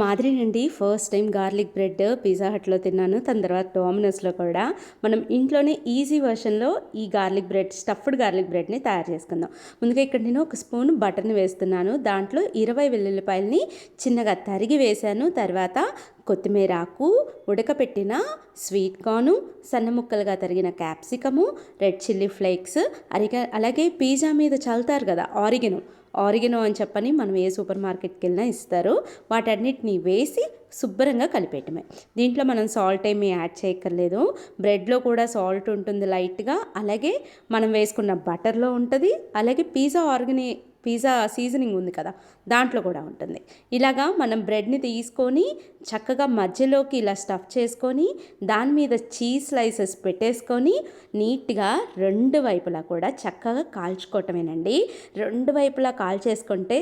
మాదిరి నుండి first time garlic bread pizza హట్లో తిన్నాను. దాని తర్వాత డోమినోస్లో కూడా. మనం ఇంట్లోనే ఈజీ వర్షన్లో ఈ గార్లిక్ బ్రెడ్ స్టఫ్డ్ గార్లిక్ బ్రెడ్ని తయారు చేసుకుందాం. ముందుగా ఇక్కడ నేను ఒక స్పూన్ బటర్ని వేస్తున్నాను. దాంట్లో ఇరవై వెల్లుల్లిపాయలని చిన్నగా తరిగి వేశాను. తర్వాత కొత్తిమీర ఆకు ఉడకపెట్టిన స్వీట్ కార్ను సన్న ముక్కలుగా తరిగిన క్యాప్సికము రెడ్ చిల్లీ ఫ్లేక్స్ అరిగా అలాగే పిజ్జా మీద చల్లుతారు కదా ఆరిగెను. ఆరిగినో అని చెప్పని మనం ఏ సూపర్ మార్కెట్కి వెళ్ళినా ఇస్తారు. వాటన్నిటిని వేసి శుభ్రంగా కలిపేయటమే. దీంట్లో మనం సాల్ట్ ఏమీ యాడ్ చేయక్కర్లేదు. బ్రెడ్లో కూడా సాల్ట్ ఉంటుంది లైట్గా. అలాగే మనం వేసుకున్న బటర్లో ఉంటుంది. అలాగే పిజ్జా ఆర్గని పిజ్జా సీజనింగ్ ఉంది కదా దాంట్లో కూడా ఉంటుంది. ఇలాగా మనం బ్రెడ్ని తీసుకొని చక్కగా మధ్యలోకి ఇలా స్టఫ్ చేసుకొని దాని మీద చీజ్ స్లైసెస్ పెట్టేసుకొని నీట్గా రెండు వైపులా కూడా చక్కగా కాల్చుకోవటమేనండి. రెండు వైపులా కాల్చేసుకుంటే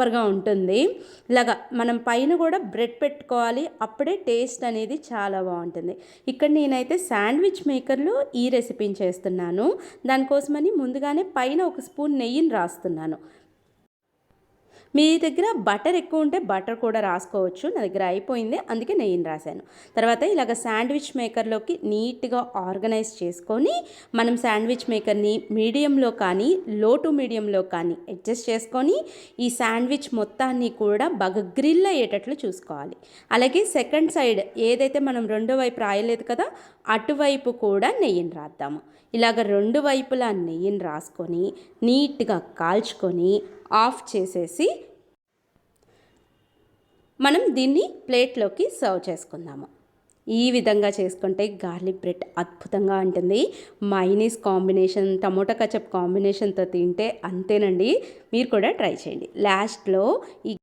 సూపర్గా ఉంటుంది. ఇలాగా మనం పైన కూడా బ్రెడ్ పెట్టుకోవాలి. అప్పుడే టేస్ట్ అనేది చాలా బాగుంటుంది. ఇక్కడ నేనైతే శాండ్విచ్ మేకర్లో ఈ రెసిపీని చేస్తున్నాను. దానికోసమని ముందుగానే పైన ఒక స్పూన్ నెయ్యిని రాస్తున్నాను. మీ దగ్గర బటర్ ఎక్కువ ఉంటే బటర్ కూడా రాసుకోవచ్చు. నా దగ్గర అయిపోయింది అందుకే నెయ్యిని రాశాను. తర్వాత ఇలాగ శాండ్విచ్ మేకర్లోకి నీట్గా ఆర్గనైజ్ చేసుకొని మనం శాండ్విచ్ మేకర్ని మీడియంలో కానీ లో టు మీడియంలో కానీ అడ్జస్ట్ చేసుకొని ఈ శాండ్విచ్ మొత్తాన్ని కూడా బాగా గ్రిల్ అయ్యేటట్లు చూసుకోవాలి. అలాగే సెకండ్ సైడ్ ఏదైతే మనం రెండో వైపు రాయలేదు కదా అటువైపు కూడా నెయ్యిని రాద్దాము. ఇలాగ రెండు వైపులా నెయ్యిని రాసుకొని నీట్గా కాల్చుకొని ఆఫ్ చేసేసి మనం దీన్ని ప్లేట్లోకి సర్వ్ చేసుకుందాము. ఈ విధంగా చేసుకుంటే గార్లిక్ బ్రెడ్ అద్భుతంగా ఉంటుంది. మైనీస్ కాంబినేషన్ టమోటా కచప్ కాంబినేషన్తో తింటే అంతేనండి. మీరు కూడా ట్రై చేయండి. లాస్ట్లో ఈ